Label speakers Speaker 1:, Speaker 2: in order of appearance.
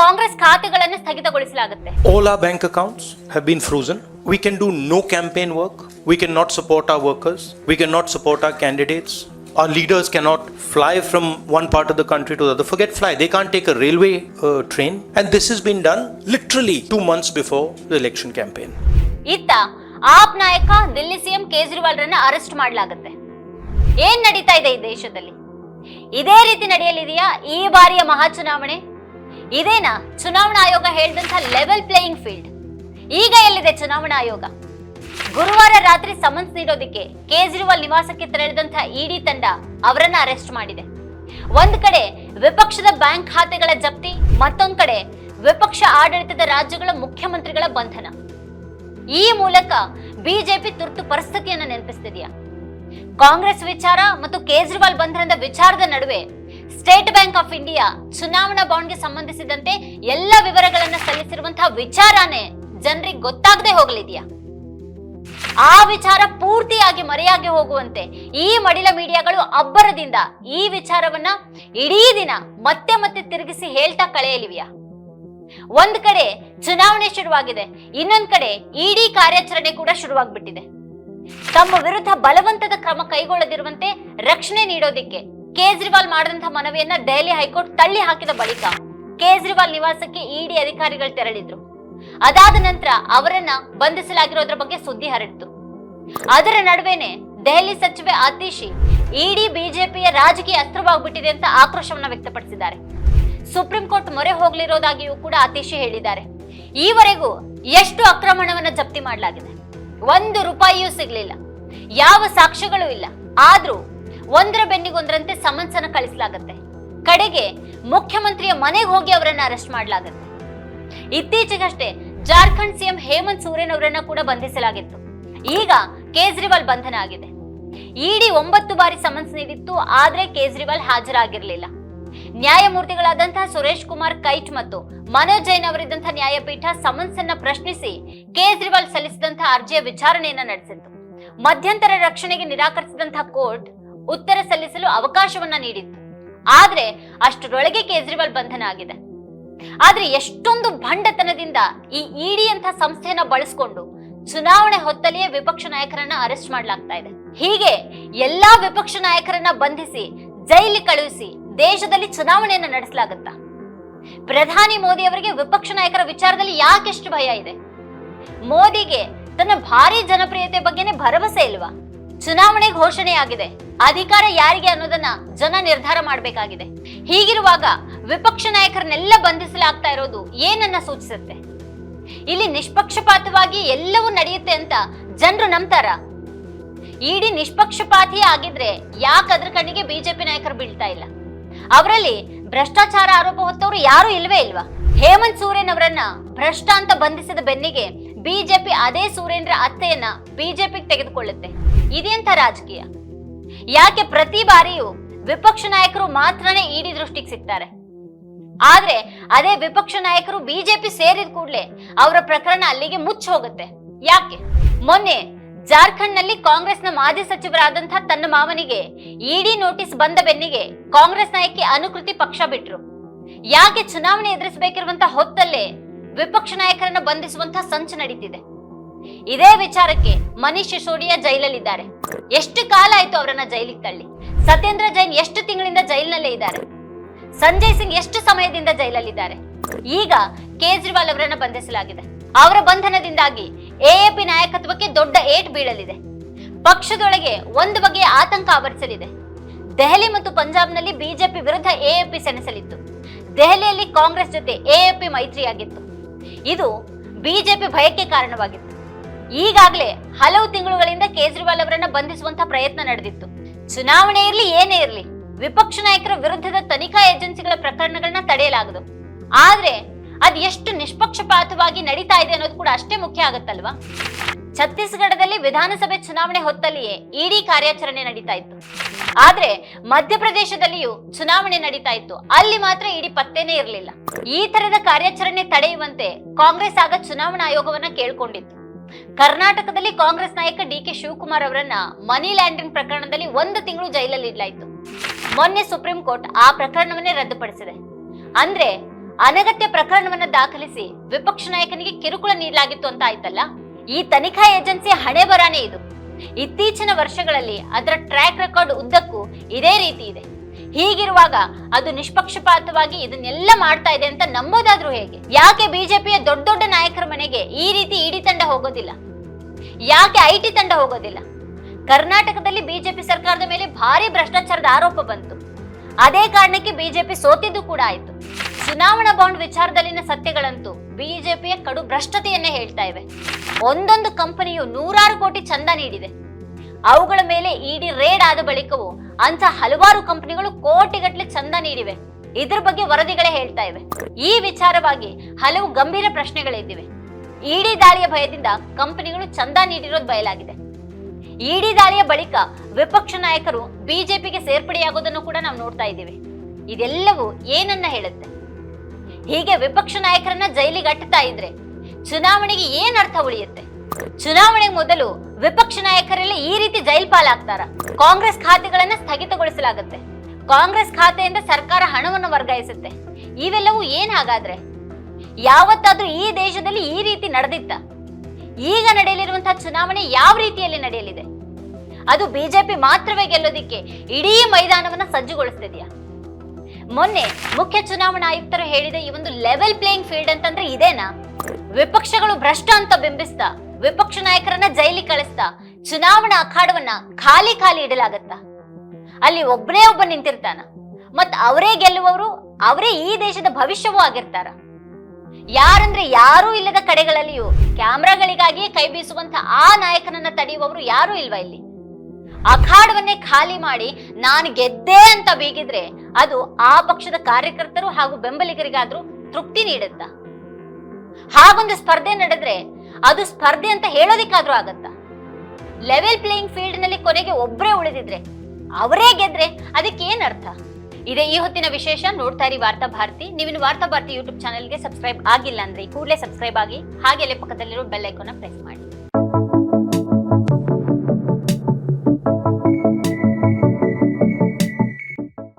Speaker 1: ಕಾಂಗ್ರೆಸ್ ಖಾತೆಗಳನ್ನು ಸ್ಥಗಿತಗೊಳಿಸಲಾಗುತ್ತೆ
Speaker 2: All our bank accounts have been frozen. We can do no campaign work. We cannot support our workers. We cannot support our candidates. Our leaders cannot fly from one part of the country to the other. Forget fly, they can't take a railway uh, train. And this has been done literally two months before the election campaign.
Speaker 1: ಇತ್ತ ಆಪ್ ನಾಯಕ Delhi CM Kejriwal ರನ್ನ arrest ಮಾಡಲಾಗುತ್ತೆ ಏನ್ ನಡೀತಾ ಇದೆ ಈ ದೇಶದಲ್ಲಿ ಇದೇ ರೀತಿ ನಡೆಯಲಿದೆಯಾ ಈ ಬಾರಿಯ ಮಹಾ ಚುನಾವಣೆ ಇದೇನಾ? ಚುನಾವಣಾ ಆಯೋಗ ಹೇಳಿದಂತ ಲೆವೆಲ್ ಪ್ಲೇಯಿಂಗ್ ಫೀಲ್ಡ್ ಈಗ ಎಲ್ಲಿದೆ ಚುನಾವಣಾ ಆಯೋಗ? ಗುರುವಾರ ರಾತ್ರಿ ಸಮನ್ಸ್ ನೀಡೋದಕ್ಕೆ ಕೇಜ್ರಿವಾಲ್ ನಿವಾಸಕ್ಕೆ ತೆರಳಿದಂತ ಇಡಿ ತಂಡ ಅವರನ್ನ ಅರೆಸ್ಟ್ ಮಾಡಿದೆ. ಒಂದ್ ಕಡೆ ವಿಪಕ್ಷದ ಬ್ಯಾಂಕ್ ಖಾತೆಗಳ ಜಪ್ತಿ, ಮತ್ತೊಂದ್ ಕಡೆ ವಿಪಕ್ಷ ಆಡಳಿತದ ರಾಜ್ಯಗಳ ಮುಖ್ಯಮಂತ್ರಿಗಳ ಬಂಧನ. ಈ ಮೂಲಕ ಬಿಜೆಪಿ ತುರ್ತು ಪರಿಸ್ಥಿತಿಯನ್ನ ನೆನಪಿಸ್ತಿದೆಯಾ? ಕಾಂಗ್ರೆಸ್ ವಿಚಾರ ಮತ್ತು ಕೇಜ್ರಿವಾಲ್ ಬಂಧನದ ವಿಚಾರದ ನಡುವೆ ಸ್ಟೇಟ್ ಬ್ಯಾಂಕ್ ಆಫ್ ಇಂಡಿಯಾ ಚುನಾವಣಾ ಬಾಂಡ್ಗೆ ಸಂಬಂಧಿಸಿದಂತೆ ಎಲ್ಲ ವಿವರಗಳನ್ನ ಸಲ್ಲಿಸಿರುವಂತಹ ವಿಚಾರನೇ ಜನರಿಗೆ ಗೊತ್ತಾಗದೆ ಹೋಗಲಿದೆಯಾ? ಆ ವಿಚಾರ ಪೂರ್ತಿಯಾಗಿ ಮರೆಯಾಗಿ ಹೋಗುವಂತೆ ಈ ಮಡಿಲ ಮೀಡಿಯಾಗಳು ಅಬ್ಬರದಿಂದ ಈ ವಿಚಾರವನ್ನ ಇಡೀ ದಿನ ಮತ್ತೆ ಮತ್ತೆ ತಿರುಗಿಸಿ ಹೇಳ್ತಾ ಕಳೆಯಲಿವ್ಯಾ? ಒಂದ್ ಕಡೆ ಚುನಾವಣೆ ಶುರುವಾಗಿದೆ, ಇನ್ನೊಂದ್ ಕಡೆ ಇಡೀ ಕಾರ್ಯಾಚರಣೆ ಕೂಡ ಶುರುವಾಗ್ಬಿಟ್ಟಿದೆ. ತಮ್ಮ ವಿರುದ್ಧ ಬಲವಂತದ ಕ್ರಮ ಕೈಗೊಳ್ಳದಿರುವಂತೆ ರಕ್ಷಣೆ ನೀಡೋದಿಕ್ಕೆ ಕೇಜ್ರಿವಾಲ್ ಮಾಡಿದಂತಹ ಮನವಿಯನ್ನ ದೆಹಲಿ ಹೈಕೋರ್ಟ್ ತಳ್ಳಿ ಹಾಕಿದ ಬಳಿಕ ಕೇಜ್ರಿವಾಲ್ ನಿವಾಸಕ್ಕೆ ಇಡಿ ಅಧಿಕಾರಿಗಳು ತೆರಳಿದ್ರು. ಅದಾದ ನಂತರ ಅವರನ್ನ ಬಂಧಿಸಲಾಗಿರೋದ್ರ ಬಗ್ಗೆ ಸುದ್ದಿ ಹರಡಿತು. ಅದರ ನಡುವೆನೆ ದೆಹಲಿ ಸಚಿವೆ ಆತೀಶಿ ಇಡಿ ಬಿಜೆಪಿಯ ರಾಜಕೀಯ ಅಸ್ತ್ರವಾಗ್ಬಿಟ್ಟಿದೆ ಅಂತ ಆಕ್ರೋಶವನ್ನ ವ್ಯಕ್ತಪಡಿಸಿದ್ದಾರೆ. ಸುಪ್ರೀಂ ಕೋರ್ಟ್ ಮೊರೆ ಹೋಗ್ಲಿರೋದಾಗಿಯೂ ಕೂಡ ಆತೀಶಿ ಹೇಳಿದ್ದಾರೆ. ಈವರೆಗೂ ಎಷ್ಟು ಅಕ್ರಮಣವನ್ನ ಜಪ್ತಿ ಮಾಡಲಾಗಿದೆ. ಒಂದು ರೂಪಾಯಿಯೂ ಸಿಗ್ಲಿಲ್ಲ. ಯಾವ ಸಾಕ್ಷ್ಯಗಳು ಇಲ್ಲ. ಆದ್ರೂ ಒಂದರ ಬೆನ್ನಿಗೊಂದರಂತೆ ಅನ್ನ ಕಳಿಸಲಾಗತ್ತೆ. ಕಡೆಗೆ ಮುಖ್ಯಮಂತ್ರಿಯ ಮನೆಗೆ ಹೋಗಿ ಅವರನ್ನ ಅರೆಸ್ಟ್ ಮಾಡಲಾಗತ್ತೆ. ಇತ್ತೀಚೆಗಷ್ಟೇ ಜಾರ್ಖಂಡ್ ಸಿಎಂ ಹೇಮಂತ್ ಸೋರೆನ್ ಅವರನ್ನ ಕೂಡ ಬಂಧಿಸಲಾಗಿತ್ತು. ಈಗ ಕೇಜ್ರಿವಾಲ್ ಬಂಧನ ಆಗಿದೆ. ಇಡಿ ಒಂಬತ್ತು ಬಾರಿ ಸಮನ್ಸ್ ನೀಡಿತ್ತು, ಆದ್ರೆ ಕೇಜ್ರಿವಾಲ್ ಹಾಜರಾಗಿರ್ಲಿಲ್ಲ. ನ್ಯಾಯಮೂರ್ತಿಗಳಾದಂತಹ ಸುರೇಶ್ ಕುಮಾರ್ ಕೈಟ್ ಮತ್ತು ಮನೋಜ್ ಜೈನ್ ಅವರಿದ್ದಂತಹ ನ್ಯಾಯಪೀಠ ಸಮನ್ಸ್ ಅನ್ನ ಪ್ರಶ್ನಿಸಿ ಕೇಜ್ರಿವಾಲ್ ಸಲ್ಲಿಸಿದಂತಹ ಅರ್ಜಿಯ ವಿಚಾರಣೆಯನ್ನ ನಡೆಸಿತ್ತು. ಮಧ್ಯಂತರ ರಕ್ಷಣೆಗೆ ನಿರಾಕರಿಸಿದಂತಹ ಕೋರ್ಟ್ ಉತ್ತರ ಸಲ್ಲಿಸಲು ಅವಕಾಶವನ್ನ ನೀಡಿತ್ತು. ಆದ್ರೆ ಅಷ್ಟರೊಳಗೆ ಕೇಜ್ರಿವಾಲ್ ಬಂಧನ ಆಗಿದೆ. ಆದ್ರೆ ಎಷ್ಟೊಂದು ಭಂಡತನದಿಂದ ಈ ಇಡಿ ಅಂತ ಸಂಸ್ಥೆಯನ್ನ ಬಳಸ್ಕೊಂಡು ಚುನಾವಣೆ ಹೊತ್ತಲ್ಲಿಯೇ ವಿಪಕ್ಷ ನಾಯಕರನ್ನ ಅರೆಸ್ಟ್ ಮಾಡಲಾಗ್ತಾ ಇದೆ. ಹೀಗೆ ಎಲ್ಲಾ ವಿಪಕ್ಷ ನಾಯಕರನ್ನ ಬಂಧಿಸಿ ಜೈಲಿ ಕಳುಹಿಸಿ ದೇಶದಲ್ಲಿ ಚುನಾವಣೆಯನ್ನ ನಡೆಸಲಾಗುತ್ತಾ? ಪ್ರಧಾನಿ ಮೋದಿ ಅವರಿಗೆ ವಿಪಕ್ಷ ನಾಯಕರ ವಿಚಾರದಲ್ಲಿ ಯಾಕೆಷ್ಟು ಭಯ ಇದೆ? ಮೋದಿಗೆ ತನ್ನ ಭಾರಿ ಜನಪ್ರಿಯತೆ ಬಗ್ಗೆನೇ ಭರವಸೆ ಇಲ್ವಾ? ಚುನಾವಣೆ ಘೋಷಣೆಯಾಗಿದೆ. ಅಧಿಕಾರ ಯಾರಿಗೆ ಅನ್ನೋದನ್ನ ಜನ ನಿರ್ಧಾರ ಮಾಡಬೇಕಾಗಿದೆ. ಹೀಗಿರುವಾಗ ವಿಪಕ್ಷ ನಾಯಕರನ್ನೆಲ್ಲ ಬಂಧಿಸಲಾಗ್ತಾ ಇರೋದು ಏನನ್ನ ಸೂಚಿಸುತ್ತೆ? ಇಲ್ಲಿ ನಿಷ್ಪಕ್ಷಪಾತವಾಗಿ ಎಲ್ಲವೂ ನಡೆಯುತ್ತೆ ಅಂತ ಜನರು ನಂಬ್ತಾರ? ಇಡೀ ನಿಷ್ಪಕ್ಷಪಾತಿ ಆಗಿದ್ರೆ ಯಾಕೆ ಅದ್ರ ಕಣ್ಣಿಗೆ ಬಿಜೆಪಿ ನಾಯಕರು ಬೀಳ್ತಾ ಇಲ್ಲ? ಅವರಲ್ಲಿ ಭ್ರಷ್ಟಾಚಾರ ಆರೋಪ ಹೊತ್ತವರು ಯಾರು ಇಲ್ವೇ ಇಲ್ವಾ? ಹೇಮಂತ್ ಸೂರೇನ್ ಅವರನ್ನ ಭ್ರಷ್ಟ ಅಂತ ಬಂಧಿಸಿದ ಬೆನ್ನಿಗೆ ಬಿಜೆಪಿ ಅದೇ ಸೂರೇಂದ್ರ ಅತ್ತೆಯನ್ನ ಬಿಜೆಪಿಗೆ ತೆಗೆದುಕೊಳ್ಳುತ್ತೆ. ಇದೆಂತ ರಾಜಕೀಯ? ಯಾಕೆ ಪ್ರತಿ ಬಾರಿಯೂ ವಿಪಕ್ಷ ನಾಯಕರು ಮಾತ್ರನೇ ಇಡಿ ದೃಷ್ಟಿಗೆ ಸಿಗ್ತಾರೆ? ಆದ್ರೆ ಅದೇ ವಿಪಕ್ಷ ನಾಯಕರು ಬಿಜೆಪಿ ಸೇರಿದ ಕೂಡಲೇ ಅವರ ಪ್ರಕರಣ ಅಲ್ಲಿಗೆ ಮುಚ್ಚ ಹೋಗುತ್ತೆ. ಯಾಕೆ? ಮೊನ್ನೆ ಜಾರ್ಖಂಡ್ನಲ್ಲಿ ಕಾಂಗ್ರೆಸ್ನ ಮಾಜಿ ಸಚಿವರಾದಂತಹ ತನ್ನ ಮಾವನಿಗೆ ಇಡಿ ನೋಟಿಸ್ ಬಂದ ಬೆನ್ನಿಗೆ ಕಾಂಗ್ರೆಸ್ ನಾಯಕಿ ಅನುಕೃತಿ ಪಕ್ಷ ಬಿಟ್ರು. ಯಾಕೆ ಚುನಾವಣೆ ಎದುರಿಸಬೇಕಿರುವಂತಹ ಹೊತ್ತಲ್ಲೇ ವಿಪಕ್ಷ ನಾಯಕರನ್ನ ಬಂಧಿಸುವಂತಹ ಸಂಚು ನಡೀತಿದೆ. ಇದೇ ವಿಚಾರಕ್ಕೆ ಮನೀಶ್ ಸಿಸೋಡಿಯಾ ಜೈಲಲ್ಲಿದ್ದಾರೆ. ಎಷ್ಟು ಕಾಲ ಆಯ್ತು ಅವರನ್ನ ಜೈಲಿಗೆ ತಳ್ಳಿ? ಸತ್ಯೇಂದ್ರ ಜೈನ್ ಎಷ್ಟು ತಿಂಗಳಿಂದ ಜೈಲಿನಲ್ಲೇ ಇದ್ದಾರೆ? ಸಂಜಯ್ ಸಿಂಗ್ ಎಷ್ಟು ಸಮಯದಿಂದ ಜೈಲಲ್ಲಿದ್ದಾರೆ? ಈಗ ಕೇಜ್ರಿವಾಲ್ ಅವರನ್ನ ಬಂಧಿಸಲಾಗಿದೆ. ಅವರ ಬಂಧನದಿಂದಾಗಿ ಎಎಪಿ ನಾಯಕತ್ವಕ್ಕೆ ದೊಡ್ಡ ಏಟ್ ಬೀಳಲಿದೆ. ಪಕ್ಷದೊಳಗೆ ಒಂದು ಬಗೆಯ ಆತಂಕ ಆವರಿಸಲಿದೆ. ದೆಹಲಿ ಮತ್ತು ಪಂಜಾಬ್ನಲ್ಲಿ ಬಿಜೆಪಿ ವಿರುದ್ಧ ಎಎಪಿ ಸೆಣಸಲಿತ್ತು. ದೆಹಲಿಯಲ್ಲಿ ಕಾಂಗ್ರೆಸ್ ಜೊತೆ ಎಎಪಿ ಮೈತ್ರಿಯಾಗಿತ್ತು. ಇದು ಬಿಜೆಪಿ ಭಯಕ್ಕೆ ಕಾರಣವಾಗಿತ್ತು. ಈಗಾಗಲೇ ಹಲವು ತಿಂಗಳುಗಳಿಂದ ಕೇಜ್ರಿವಾಲ್ ಅವರನ್ನ ಬಂಧಿಸುವಂತಹ ಪ್ರಯತ್ನ ನಡೆದಿತ್ತು. ಚುನಾವಣೆ ಇರಲಿ, ಏನೇ ಇರಲಿ, ವಿಪಕ್ಷ ನಾಯಕರ ವಿರುದ್ಧದ ತನಿಖಾ ಏಜೆನ್ಸಿಗಳ ಪ್ರಕರಣಗಳನ್ನ ತಡೆಯಲಾಗದು. ಆದ್ರೆ ಅದ್ ಎಷ್ಟು ನಿಷ್ಪಕ್ಷಪಾತವಾಗಿ ನಡೀತಾ ಇದೆ ಅನ್ನೋದು ಕೂಡ ಅಷ್ಟೇ ಮುಖ್ಯ ಆಗತ್ತಲ್ವಾ? ಛತ್ತೀಸ್ಗಢದಲ್ಲಿ ವಿಧಾನಸಭೆ ಚುನಾವಣೆ ಹೊತ್ತಲ್ಲಿಯೇ ಇಡಿ ಕಾರ್ಯಾಚರಣೆ ನಡೀತಾ ಇತ್ತು. ಆದ್ರೆ ಮಧ್ಯಪ್ರದೇಶದಲ್ಲಿಯೂ ಚುನಾವಣೆ ನಡೀತಾ ಇತ್ತು. ಅಲ್ಲಿ ಮಾತ್ರ ಇಡೀ ಪತ್ತೆನೇ ಇರಲಿಲ್ಲ. ಈ ತರದ ಕಾರ್ಯಾಚರಣೆ ತಡೆಯುವಂತೆ ಕಾಂಗ್ರೆಸ್ ಆಗ ಚುನಾವಣಾ ಆಯೋಗವನ್ನ ಕೇಳ್ಕೊಂಡಿತ್ತು. ಕರ್ನಾಟಕದಲ್ಲಿ ಕಾಂಗ್ರೆಸ್ ನಾಯಕ ಡಿ ಕೆ ಶಿವಕುಮಾರ್ ಅವರನ್ನ ಮನಿ ಲ್ಯಾಂಡ್ರಿಂಗ್ ಪ್ರಕರಣದಲ್ಲಿ ಒಂದು ತಿಂಗಳು ಜೈಲಲ್ಲಿ ಇಡಲಾಯಿತು. ಮೊನ್ನೆ ಸುಪ್ರೀಂ ಕೋರ್ಟ್ ಆ ಪ್ರಕರಣವನ್ನೇ ರದ್ದುಪಡಿಸಿದೆ. ಅಂದ್ರೆ ಅನಗತ್ಯ ಪ್ರಕರಣವನ್ನ ದಾಖಲಿಸಿ ವಿಪಕ್ಷ ನಾಯಕನಿಗೆ ಕಿರುಕುಳ ನೀಡಲಾಗಿತ್ತು ಅಂತ ಆಯ್ತಲ್ಲ? ಈ ತನಿಖಾ ಏಜೆನ್ಸಿ ಹಣೆ ಬರಾನೇ ಇದು? ಇತ್ತೀಚಿನ ವರ್ಷಗಳಲ್ಲಿ ಅದರ ಟ್ರ್ಯಾಕ್ ರೆಕಾರ್ಡ್ ಉದ್ದಕ್ಕೂ ಇದೇ ರೀತಿ ಇದೆ. ಹೀಗಿರುವಾಗ ಅದು ನಿಷ್ಪಕ್ಷಪಾತವಾಗಿ ಇದನ್ನೆಲ್ಲ ಮಾಡ್ತಾ ಇದೆ ಅಂತ ನಂಬೋದಾದ್ರೂ ಹೇಗೆ? ಯಾಕೆ ಬಿಜೆಪಿಯ ದೊಡ್ಡ ದೊಡ್ಡ ನಾಯಕರ ಮನೆಗೆ ಈ ರೀತಿ ಇಡಿ ತಂಡ ಹೋಗೋದಿಲ್ಲ? ಯಾಕೆ ಐ ಟಿ ತಂಡ ಹೋಗೋದಿಲ್ಲ? ಕರ್ನಾಟಕದಲ್ಲಿ ಬಿಜೆಪಿ ಸರ್ಕಾರದ ಮೇಲೆ ಭಾರಿ ಭ್ರಷ್ಟಾಚಾರದ ಆರೋಪ ಬಂತು. ಅದೇ ಕಾರಣಕ್ಕೆ ಬಿಜೆಪಿ ಸೋತಿದ್ದು ಕೂಡ ಆಯ್ತು. ಚುನಾವಣಾ ಬಾಂಡ್ ವಿಚಾರದಲ್ಲಿನ ಸತ್ಯಗಳಂತೂ ಬಿಜೆಪಿಯ ಕಡು ಭ್ರಷ್ಟತೆಯನ್ನೇ ಹೇಳ್ತಾ ಇವೆ. ಒಂದೊಂದು ಕಂಪನಿಯು ನೂರಾರು ಕೋಟಿ ಚಂದ ನೀಡಿದೆ. ಅವುಗಳ ಮೇಲೆ ಇಡಿ ರೇಡ್ ಆದ ಬಳಿಕವೂ ಅಂತ ಹಲವಾರು ಕಂಪನಿಗಳು ಕೋಟಿಗಟ್ಟಲೆ ಚಂದ ನೀಡಿವೆ. ಇದ್ರ ಬಗ್ಗೆ ವರದಿಗಳೇ ಹೇಳ್ತಾ ಇವೆ. ಈ ವಿಚಾರವಾಗಿ ಹಲವು ಗಂಭೀರ ಪ್ರಶ್ನೆಗಳಿದ್ದಿವೆ. ಇಡಿ ದಾಳಿಯ ಭಯದಿಂದ ಕಂಪನಿಗಳು ಚಂದ ನೀಡಿರೋದು ಬಯಲಾಗಿದೆ. ಇಡಿ ದಾಳಿಯ ಬಳಿಕ ವಿಪಕ್ಷ ನಾಯಕರು ಬಿಜೆಪಿಗೆ ಸೇರ್ಪಡೆಯಾಗೋದನ್ನು ಕೂಡ ನಾವು ನೋಡ್ತಾ ಇದ್ದೀವಿ. ಇದೆಲ್ಲವೂ ಏನನ್ನ ಹೇಳುತ್ತೆ? ಹೀಗೆ ವಿಪಕ್ಷ ನಾಯಕರನ್ನ ಜೈಲಿಗೆ ಅಟ್ಟತಾ ಇದ್ರೆ ಚುನಾವಣೆಗೆ ಏನ್ ಅರ್ಥ ಉಳಿಯುತ್ತೆ? ಚುನಾವಣೆಗೆ ಮೊದಲು ವಿಪಕ್ಷ ನಾಯಕರೆಲ್ಲ ಈ ರೀತಿ ಜೈಲ್ ಪಾಲಾಗ್ತಾರ. ಕಾಂಗ್ರೆಸ್ ಖಾತೆಗಳನ್ನ ಸ್ಥಗಿತಗೊಳಿಸಲಾಗುತ್ತೆ. ಕಾಂಗ್ರೆಸ್ ಖಾತೆಯಿಂದ ಸರ್ಕಾರ ಹಣವನ್ನು ವರ್ಗಾಯಿಸುತ್ತೆ. ಇವೆಲ್ಲವೂ ಏನ್ ಹಾಗಾದ್ರೆ? ಯಾವತ್ತಾದ್ರೂ ಈ ದೇಶದಲ್ಲಿ ಈ ರೀತಿ ನಡೆದಿತ್ತ? ಈಗ ನಡೆಯಲಿರುವಂತಹ ಚುನಾವಣೆ ಯಾವ ರೀತಿಯಲ್ಲಿ ನಡೆಯಲಿದೆ? ಅದು ಬಿಜೆಪಿ ಮಾತ್ರವೇ ಗೆಲ್ಲೋದಿಕ್ಕೆ ಇಡೀ ಮೈದಾನವನ್ನ ಸಜ್ಜುಗೊಳಿಸ್ತಿದ್ಯಾ? ಮೊನ್ನೆ ಮುಖ್ಯ ಚುನಾವಣಾ ಆಯುಕ್ತರು ಹೇಳಿದ ಈ ಒಂದು ಲೆವೆಲ್ ಪ್ಲೇಯಿಂಗ್ ಫೀಲ್ಡ್ ಅಂತಂದ್ರೆ ಇದೇನಾ? ವಿಪಕ್ಷಗಳು ಭ್ರಷ್ಟ ಅಂತ ಬಿಂಬಿಸ್ತಾ, ವಿಪಕ್ಷ ನಾಯಕರನ್ನ ಜೈಲಿ ಕಳಿಸ್ತಾ, ಚುನಾವಣಾ ಅಖಾಡವನ್ನ ಖಾಲಿ ಖಾಲಿ ಇಡಲಾಗತ್ತ? ಅಲ್ಲಿ ಒಬ್ಬನೇ ಒಬ್ಬ ನಿಂತಿರ್ತಾನ ಮತ್ ಅವರೇ ಗೆಲ್ಲುವವರು, ಅವರೇ ಈ ದೇಶದ ಭವಿಷ್ಯವೂ ಆಗಿರ್ತಾರ. ಯಾರಂದ್ರೆ ಯಾರೂ ಇಲ್ಲದ ಕಡೆಗಳಲ್ಲಿಯೂ, ಕ್ಯಾಮ್ರಾಗಳಿಗಾಗಿಯೇ ಕೈ ಬೀಸುವಂತ ಆ ನಾಯಕನನ್ನ ತಡೆಯುವವರು ಯಾರೂ ಇಲ್ವಾ ಇಲ್ಲಿ? ಅಖಾಡವನ್ನೇ ಖಾಲಿ ಮಾಡಿ ನಾನು ಗೆದ್ದೆ ಅಂತ ಬೀಗಿದ್ರೆ ಅದು ಆ ಪಕ್ಷದ ಕಾರ್ಯಕರ್ತರು ಹಾಗೂ ಬೆಂಬಲಿಗರಿಗಾದ್ರೂ ತೃಪ್ತಿ ನೀಡುತ್ತ? ಹಾಗೊಂದು ಸ್ಪರ್ಧೆ ನಡೆದ್ರೆ ಅದು ಸ್ಪರ್ಧೆ ಅಂತ ಹೇಳೋದಿಕ್ಕಾದ್ರೂ ಆಗತ್ತಾ? ಲೆವೆಲ್ ಪ್ಲೇಯಿಂಗ್ ಫೀಲ್ಡ್ನಲ್ಲಿ ಕೊನೆಗೆ ಒಬ್ಬರೇ ಉಳಿದಿದ್ರೆ ಅವರೇ ಗೆದ್ರೆ ಅದಕ್ಕೆ ಏನ್ ಅರ್ಥ? ಇದೆ ಈ ಹೊತ್ತಿನ ವಿಶೇಷ, ನೋಡ್ತಾ ಇರಿ ವಾರ್ತಾ ಭಾರತಿ. ನೀವಿನ ವಾರ್ತಾ ಭಾರತಿ ಯೂಟ್ಯೂಬ್ ಚಾನೆಲ್ಗೆ ಸಬ್ಸ್ಕ್ರೈಬ್ ಆಗಿಲ್ಲ ಅಂದ್ರೆ ಕೂಡಲೇ ಸಬ್ಸ್ಕ್ರೈಬ್ ಆಗಿ ಹಾಗೆ ಪಕ್ಕದಲ್ಲಿರೋ ಬೆಲ್ ಐಕಾನ್ ಪ್ರೆಸ್ ಮಾಡಿ.